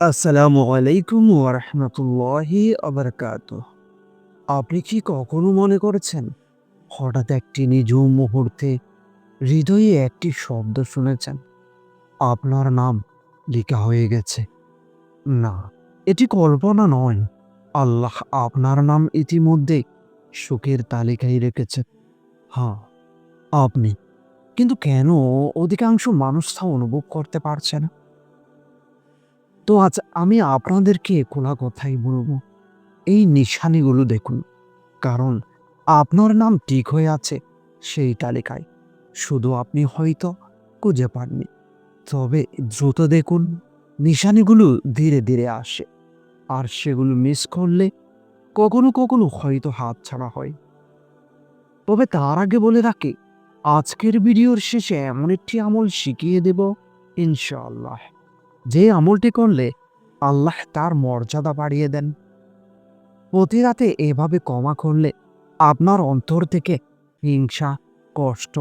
আসসালামু আলাইকুম ওরহমতুল্লাহি আবরকাত আপনি কি কখনো মনে করেছেন, হঠাৎ একটি নিঝুম মুহূর্তে হৃদয়ে একটি শব্দ শুনেছেন? আপনার নাম লেখা হয়ে গেছে। না, এটি কল্পনা নয়। আল্লাহ আপনার নাম ইতিমধ্যে সুখের তালিকায় রেখেছে। হ্যাঁ আপনি। কিন্তু কেন অধিকাংশ মানুষ তা অনুভব করতে পারছে না? তো আজ আমি আপনাদেরকে কোনা কথাই বলব। এই নিশানিগুলো দেখুন, কারণ আপনার নাম ঠিক হয়ে আছে সেই তালিকায়। শুধু আপনি হয়তো খুঁজে পাননি। তবে দ্রুত দেখুন, নিশানিগুলো ধীরে ধীরে আসে, আর সেগুলো মিস করলে কখনো কখনো হয়তো হাত ছাড়া হয়। তবে তার আগে বলে রাখি, আজকের ভিডিওর শেষে এমন একটি আমল শিখিয়ে দেব, ইনশাআল্লাহ। যে আমলটি করলে আল্লাহ তার মর্যাদা বাড়িয়ে দেন। প্রতি রাতে এভাবে কমা করলে আপনার অন্তর থেকে হিংসা, কষ্ট,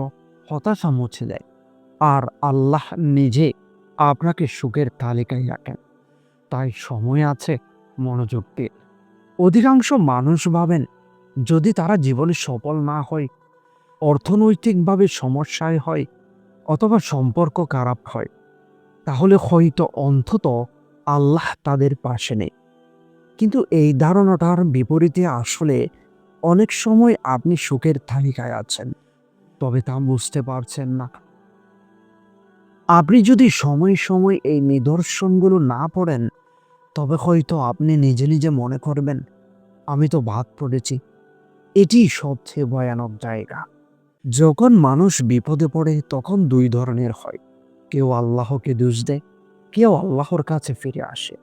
হতাশা মুছে যায় আর আল্লাহ নিজে আপনাকে সুখের তালিকায় রাখেন। তাই সময় আছে মনোযোগ দিয়ে অধিকাংশ মানুষ ভাবেন, যদি তারা জীবনে সফল না হয়, অর্থনৈতিকভাবে সমস্যায় হয় অথবা সম্পর্ক খারাপ হয় তাহলে হয়তো অন্তত আল্লাহ তাদের পাশে নেই। কিন্তু এই ধারণাটার বিপরীতে আসলে অনেক সময় আপনি সুখের তালিকায় আছেন, তবে তা বুঝতে পারছেন না। আপনি যদি সময় সময় এই নিদর্শনগুলো না পড়েন, তবে হয়তো আপনি নিজে নিজে মনে করবেন, আমি তো বাদ পড়েছি। এটি সবচেয়ে ভয়ানক জায়গা। যখন মানুষ বিপদে পড়ে, তখন দুই ধরনের হয়। কেউ আল্লাহকে দোষ দেয়, কেউ আল্লাহর কাছে ফিরে আসে।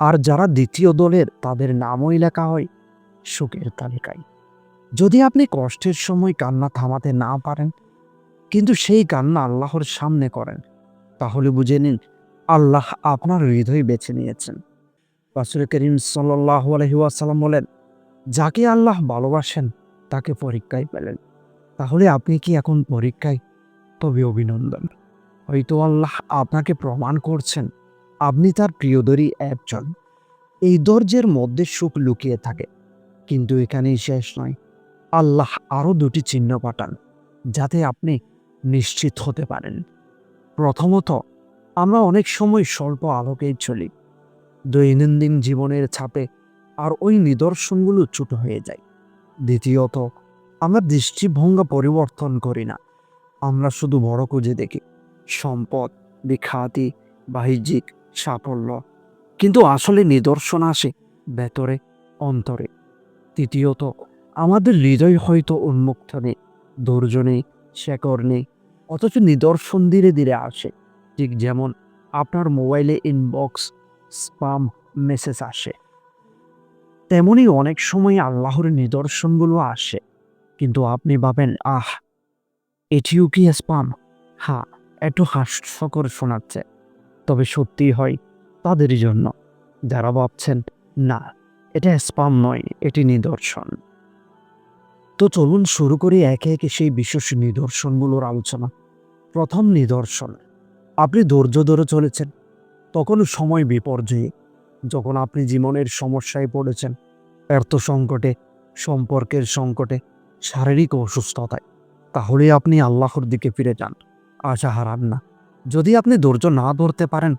আর যারা দ্বিতীয় দলের, তাদের নামই লেখা হয় সুখের তালিকায়। যদি আপনি কষ্টের সময় কান্না থামাতে না পারেন, কিন্তু সেই কান্না আল্লাহর সামনে করেন, তাহলে বুঝে নিন আল্লাহ আপনার হৃদয় বেছে নিয়েছেন। রাসুল করিম সাল্লাহ আলহিউসালাম বলেন, যাকে আল্লাহ ভালোবাসেন, তাকে পরীক্ষায় পেলেন। তাহলে আপনি কি এখন পরীক্ষায় তবে অভিনন্দন? হয়তো আল্লাহ আপনাকে প্রমাণ করছেন। আপনি তার প্রিয়দরই একজন। এই দর্জের মধ্যে সুখ লুকিয়ে থাকে। কিন্তু এখানেই শেষ নয়। আল্লাহ আরও দুটি চিহ্ন পাঠান, যাতে আপনি নিশ্চিত হতে পারেন। প্রথমত, আমরা অনেক সময় স্বল্প আলোকেই চলি। দৈনন্দিন জীবনের ছাপে আর ওই নিদর্শনগুলো ছোট হয়ে যায়। দ্বিতীয়ত, আমরা দৃষ্টিভঙ্গা পরিবর্তন করি না। আমরা শুধু বড় খুঁজে দেখি। সম্পদ, বিখ্যাতি, বাহ্যিক সাফল্য। কিন্তু আসলে নিদর্শন আসে ভেতরে, অন্তরে। তৃতীয়ত, আমাদের হৃদয় হয়তো উন্মুক্ত নেই, ধৈর্য নেই শেকর নেই, অথচ নিদর্শন ধীরে ধীরে আসে। ঠিক যেমন আপনার মোবাইলে ইনবক্স স্পাম মেসেজ আসে। তেমনি অনেক সময় আল্লাহর নিদর্শনগুলো আসে। কিন্তু আপনি ভাবেন, আহ, এটিও কি স্পাম হ্যাঁ একটু হাস্যকর শোনাচ্ছে। তবে সত্যি হয় তাদেরই জন্য। যারা ভাবছেন, না, এটা স্পাম নয়, এটি নিদর্শন। তো চলুন শুরু করি একে একে সেই বিশেষ নিদর্শনগুলোর আলোচনা। প্রথম নিদর্শন, আপনি ধৈর্য ধরে চলেছেন। তখন সময় বিপর্যয়ে। যখন আপনি জীবনের সমস্যায় পড়েছেন অর্থ সংকটে, সম্পর্কের সংকটে, শারীরিক অসুস্থতায় তাহলে আপনি আল্লাহর দিকে ফিরে যান। আশা হারান না। যদি আপনি ধৈর্য না ধরতে পারেন,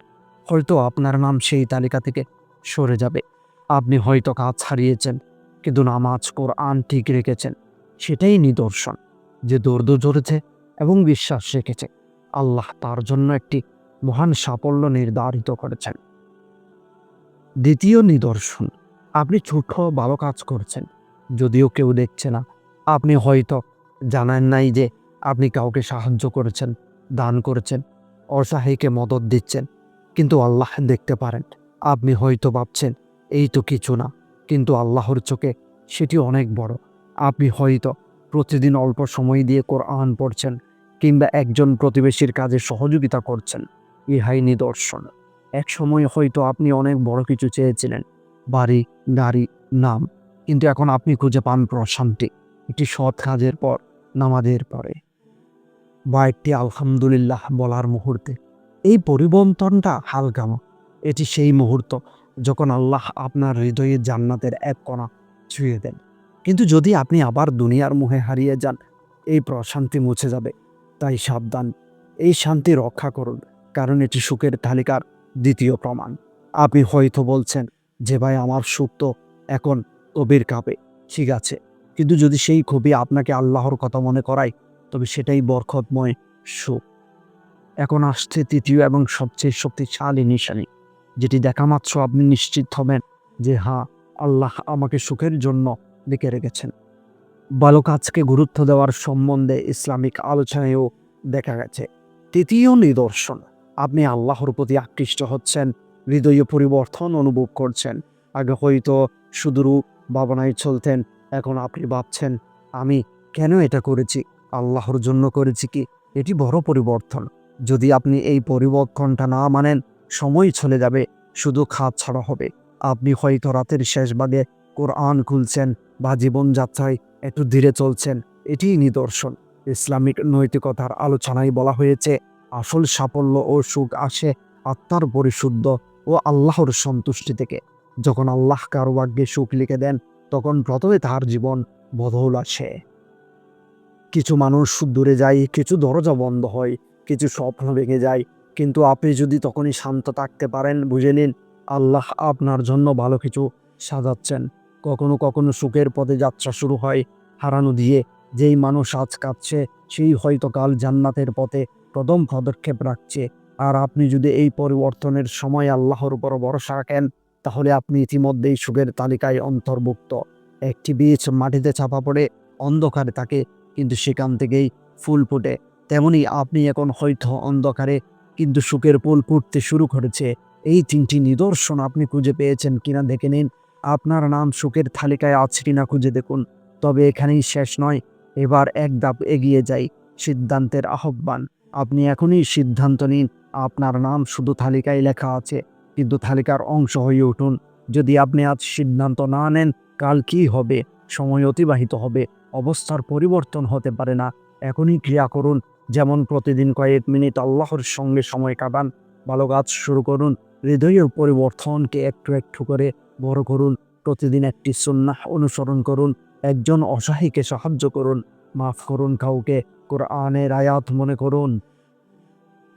হয়তো আপনার নাম সেই তালিকা থেকে সরে যাবে। আপনি হয়তো কাজ হারিয়েছেন, কিন্তু নামাজ কোরআন ঠিক রেখেছেন। সেটাই নিদর্শন, যে ধৈর্য ধরেছে এবং বিশ্বাস রেখেছে। আল্লাহ তার জন্য একটি মহান সাফল্য নির্ধারিত করেছেন। দ্বিতীয় নিদর্শন, আপনি ছোট ভালো কাজ করছেন, যদিও কেউ দেখছে না। আপনি হয়তো জানেন নাই যে আপনি কাউকে সাহায্য করেছেন। দান করেছেন, অসহায়কে মদত দিচ্ছেন, কিন্তু আল্লাহ দেখতে পারেন। আপনি হয়তো ভাবছেন, এই তো কিছু না। কিন্তু আল্লাহর চোখে সেটি অনেক বড়। আপনি হয়তো প্রতিদিন অল্প সময় দিয়ে কোরআন পড়ছেন কিংবা একজন প্রতিবেশীর কাজে সহযোগিতা করছেন, ইহাই নিদর্শন। এক সময় হয়তো আপনি অনেক বড় কিছু চেয়েছিলেন, বাড়ি, গাড়ি, নাম, কিন্তু এখন আপনি খুঁজে পান প্রশান্তি। একটি সৎ কাজের পর, নামাজের পরে। বা একটি আলহামদুলিল্লাহ বলার মুহূর্তে। এই পরিবর্তনটা হালকাম এটি সেই মুহূর্ত যখন আল্লাহ আপনার হৃদয়ে জান্নাতের এক কণা ছুঁয়ে দেন। কিন্তু যদি আপনি আবার দুনিয়ার মুহে হারিয়ে যান, এই প্রশান্তি মুছে যাবে। তাই সাবধান। এই শান্তি রক্ষা করুন, কারণ এটি সুখের তালিকার দ্বিতীয় প্রমাণ। আপনি হয়তো বলছেন, যে ভাই, আমার সুখ তো এখন কবির কাপে। ঠিক আছে। কিন্তু যদি সেই কবি আপনাকে আল্লাহর কথা মনে করায় তবে সেটাই বরকতময় সুখ। এখন আসছে তৃতীয় এবং সবচেয়ে শক্তিশালী নিশানি, যেটি দেখা মাত্র আপনি নিশ্চিত হবেন যে হ্যাঁ আল্লাহ আমাকে সুখের জন্য লিখে রেখেছেন। ভালো কাজকে গুরুত্ব দেওয়ার সম্বন্ধে ইসলামিক আলোচনায়ও দেখা গেছে। তৃতীয় নিদর্শন, আপনি আল্লাহর প্রতি আকৃষ্ট হচ্ছেন, হৃদয় পরিবর্তন অনুভব করছেন। আগে হয়তো শুধু ভাবনায় চলতেন, এখন আপনি ভাবছেন, আমি কেন এটা করেছি? আল্লাহর জন্য করেছি কি? এটি বড় পরিবর্তন। যদি আপনি এই পরিবর্তনটা না মানেন, সময় চলে যাবে, শুধু খাত ছাড়া হবে। আপনি হয়তো রাতের শেষ ভাগে কোরআন খুলছেন বা জীবনযাত্রায় একটু ধীরে চলছেন, এটিই নিদর্শন। ইসলামিক নৈতিকতার আলোচনায় বলা হয়েছে, আসল সাফল্য ও সুখ আসে আত্মার পরিশুদ্ধ ও আল্লাহর সন্তুষ্টি থেকে। যখন আল্লাহ কারও ভাগ্যে সুখ লিখে দেন, তখন প্রথমে তার জীবন বদল আসে। কিছু মানুষ দূরে যায়, কিছু দরজা বন্ধ হয়, কিছু স্বপ্ন ভেঙে যায়। কিন্তু আপনি যদি তখনই শান্ত থাকতে পারেন, বুঝে নিন, আল্লাহ আপনার জন্য ভালো কিছু সাজাচ্ছেন। কখনো কখনো সুখের পথে যাত্রা শুরু হয়, হারানো দিয়ে। যেই মানুষ আজ কাঁদছে, সেই হয়তো কাল জান্নাতের পথে প্রথম পদক্ষেপ রাখছে। আর আপনি যদি এই পরিবর্তনের সময় আল্লাহর উপর ভরসা রাখেন, তাহলে আপনি ইতিমধ্যেই সুখের তালিকায় অন্তর্ভুক্ত। একটি বীজ মাটিতে চাপা পড়ে অন্ধকারে থাকে কিন্তু সেখান থেকেই ফুল ফুটে। তেমনি আপনি এখন হয়তো অন্ধকারে কিন্তু সুখের ফুল ফুটতে শুরু করেছে। এই তিনটি নিদর্শন আপনি খুঁজে পেয়েছেন কিনা দেখে নিন। আপনার নাম সুখের তালিকায় আছে কিনা খুঁজে দেখুন। তবে এখানেই শেষ নয়, এবার এক ধাপ এগিয়ে যাই সিদ্ধান্তের আহ্বান। আপনি এখনই সিদ্ধান্ত নিন, আপনার নাম শুধু তালিকায় লেখা আছে, কিন্তু তালিকার অংশ হয়ে উঠুন। যদি আপনি আজ সিদ্ধান্ত না নেন, কাল কি হবে? সময় অতিবাহিত হবে। অবস্থার পরিবর্তন হতে পারে না। এখনই ক্রিয়া করুন, যেমন প্রতিদিন কয়েক মিনিট আল্লাহর সঙ্গে সময় কাটান, ভালো কাজ শুরু করুন, হৃদয়ের পরিবর্তনকে একটু একটু করে বড় করুন, প্রতিদিন একটি সুন্নাহ অনুসরণ করুন, একজন অসহায়ীকে সাহায্য করুন, মাফ করুন কাউকে, কোরআনের আয়াত মনে করুন।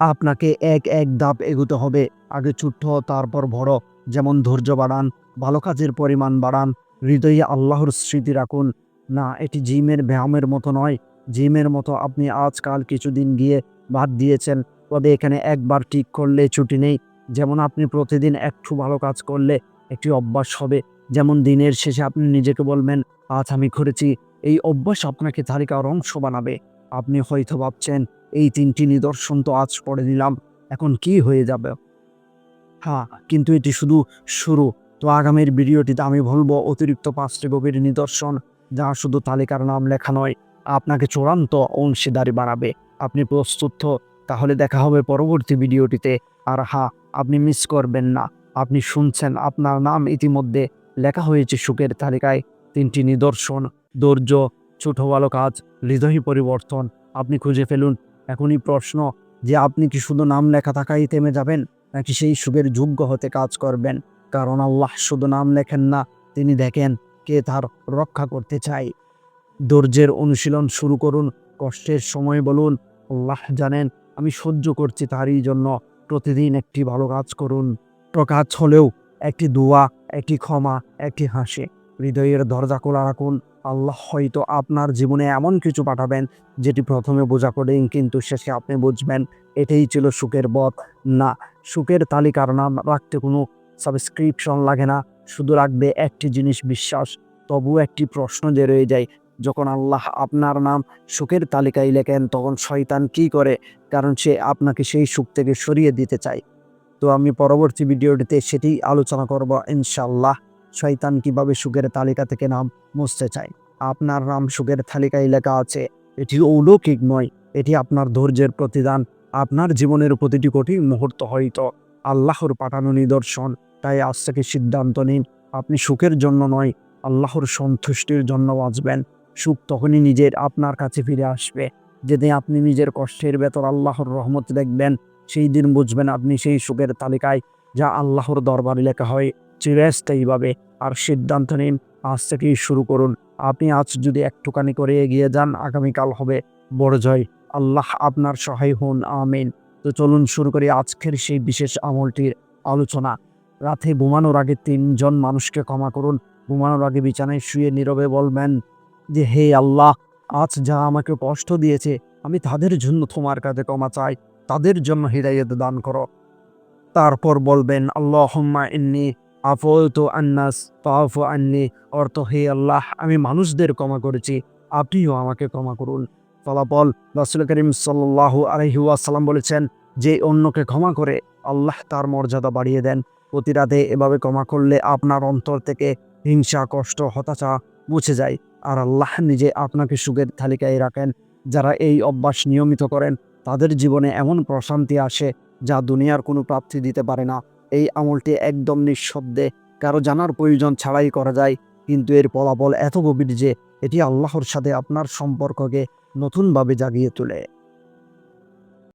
আপনাকে এক এক ধাপ এগুতে হবে, আগে ছোট্ট, তারপর বড়, যেমন ধৈর্য বাড়ান, ভালো কাজের পরিমাণ বাড়ান, হৃদয়ে আল্লাহর স্মৃতি রাখুন না, এটি জিমের ব্যায়ামের মতো নয়। জিমের মতো আপনি আজকাল কিছুদিন গিয়ে বাদ দিয়েছেন, তবে এখানে একবার ঠিক করলে ছুটি নেই। যেমন আপনি প্রতিদিন একটু ভালো কাজ করলে একটি অভ্যাস হবে। যেমন দিনের শেষে আপনি নিজেকে বলবেন, আজ আমি করেছি। এই অভ্যাস আপনাকে তালিকার অংশ বানাবে। আপনি হয়তো ভাবছেন, এই তিনটি নিদর্শন তো আজ পড়ে নিলাম, এখন কি হয়ে যাবে? হ্যাঁ কিন্তু এটি শুধু শুরু। তো আগামীর ভিডিওটিতে আমি বলব অতিরিক্ত পাঁচটি গভীর নিদর্শন। যা শুধু তালিকার নাম লেখা নয়, আপনাকে চূড়ান্ত অংশীদারি বাড়াবে। আপনি প্রস্তুত, তাহলে দেখা হবে পরবর্তী ভিডিওটিতে। আর হ্যাঁ আপনি মিস করবেন না। আপনি শুনছেন আপনার নাম ইতিমধ্যে লেখা হয়েছে সুখের তালিকায়। তিনটি নিদর্শন, ধৈর্য, ছোট ভালো কাজ হৃদয় পরিবর্তন। আপনি খুঁজে ফেলুন, এখনই প্রশ্ন, যে আপনি কি শুধু নাম লেখা থাকাই থেমে যাবেন, নাকি সেই সুখের যোগ্য হতে কাজ করবেন? কারণ আল্লাহ শুধু নাম লেখেন না, তিনি দেখেন কে তার রক্ষা করতে চাই। ধৈর্যের অনুশীলন শুরু করুন, কষ্টের সময় বলুন, আল্লাহ জানেন, আমি সহ্য করছি তারই জন্য। প্রতিদিন একটি ভালো কাজ করুন। প্রকাশ হলেও একটি দোয়া, একটি ক্ষমা, একটি হাসি। হৃদয়ের দরজা খোলা রাখুন। আল্লাহ হয়তো আপনার জীবনে এমন কিছু পাঠাবেন, যেটি প্রথমে বোঝা করেন কিন্তু শেষে আপনি বুঝবেন, এটাই ছিল সুখের পথ। না, সুখের তালিকার নাম রাখতে কোনো সাবস্ক্রিপশন লাগে না। শুধু রাখবে একটি জিনিস বিশ্বাস তবু একটি প্রশ্ন যে রয়ে যায়, যখন আল্লাহ আপনার নাম সুখের তালিকায় লেখেন, তখন শয়তান কি করে? কারণ সে আপনাকে সেই সুখ থেকে সরিয়ে দিতে চায়। তো আমি পরবর্তী ভিডিওটিতে সেটি আলোচনা করব ইনশাল্লাহ শয়তান কীভাবে সুখের তালিকা থেকে নাম মুছতে চায়? আপনার নাম সুখের তালিকায় লেখা আছে, এটি অলৌকিক নয়, এটি আপনার ধৈর্যের প্রতিদান, আপনার জীবনের প্রতিটি কঠিন মুহূর্ত হয়তো আল্লাহর পাঠানো নিদর্শন। তাই আজ থেকে সিদ্ধান্ত নিন, আপনি সুখের জন্য নয়, আল্লাহর সন্তুষ্টির জন্য বাঁচবেন। সুখ তখনই নিজের আপনার কাছে ফিরে আসবে। যেদিন আপনি নিজের কষ্টের ভেতর আল্লাহর রহমত দেখবেন, সেই দিন বুঝবেন আপনি সেই সুখের তালিকায় যা আল্লাহর দরবারে লেখা হয় চিরস্থায়ীভাবে আর সিদ্ধান্ত নিন, আজ থেকেই শুরু করুন। আপনি আজ যদি একটুখানি করে এগিয়ে যান, আগামীকাল হবে বড় জয়। আল্লাহ আপনার সহায় হন, আমিন। তো চলুন শুরু করি আজকের সেই বিশেষ আমলটির আলোচনা। রাতে ঘুমানোর আগে তিনজন মানুষকে ক্ষমা করুন। ঘুমানোর আগে বিছানায় শুয়ে নীরবে বলবেন, যে হে আল্লাহ, আজ যা আমাকে কষ্ট দিয়েছে, আমি তাদের জন্য তোমার কাছে ক্ষমা চাই, তাদের জন্য হৃদায়ত দান করো। তারপর বলবেন, আল্লাহম্মা ইন্নি আফত আন্নাস পাফু আন্নি। অর্থ, হে আল্লাহ, আমি মানুষদের ক্ষমা করেছি, আপনিও আমাকে ক্ষমা করুন। ফলাফল, রাসুল করিম সাল্লাহ আলহিউসালাম বলেছেন, যে অন্যকে ক্ষমা করে, আল্লাহ তার মর্যাদা বাড়িয়ে দেন। প্রতি রাতে এভাবে ক্ষমা করলে আপনার অন্তর থেকে হিংসা, কষ্ট, হতাশা মুছে যায়। আর আল্লাহ নিজে আপনাকে সুখের তালিকায় রাখেন। যারা এই অভ্যাস নিয়মিত করেন, তাদের জীবনে এমন প্রশান্তি আসে যা দুনিয়ার কোনো প্রাপ্তি দিতে পারে না। এই আমলটি একদম নিঃশব্দে, কারও জানার প্রয়োজন ছাড়াই করা যায়। কিন্তু এর ফলাফল এত গভীর যে, এটি আল্লাহর সাথে আপনার সম্পর্ককে নতুনভাবে জাগিয়ে তোলে।